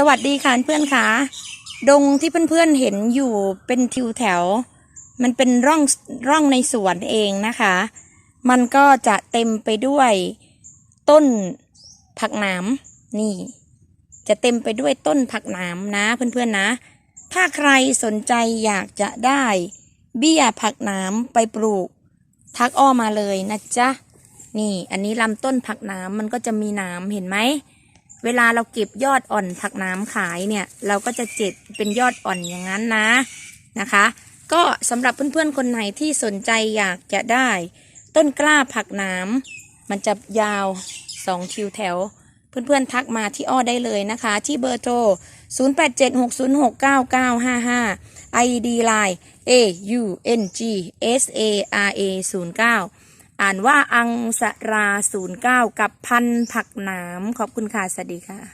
สวัสดีค่ะเพื่อนค่ะ ดงที่เพื่อนๆเห็นอยู่เป็นทิวแถว มันเป็นร่องร่องในสวนเองนะคะ มันก็จะเต็มไปด้วยต้นผักหนามนี่ จะเต็มไปด้วยต้นผักหนามนะเพื่อนๆนะ ถ้าใครสนใจอยากจะได้เบี้ยผักหนามไปปลูก ทักอ้อมาเลยนะจ๊ะ นี่อันนี้ลำต้นผักหนามมันก็จะมีหนามเห็นไหม เวลาเราเก็บยอดอ่อนผักน้ำขายเนี่ย เราก็จะเจ็บเป็นยอดอ่อนอย่างนั้นนะนะคะ ก็สำหรับเพื่อนๆคนไหนที่สนใจอยากจะได้ ต้นกล้าผักน้ำมันจะยาวสองคิวแถว เพื่อนๆทักมาที่อ้อได้เลยนะคะ ที่เบอร์โทร 0876069955 ID Line A U N G S A R A 09 อ่านว่าอังสรา09 กับพันผักหนาม ขอบคุณค่ะ สวัสดีค่ะ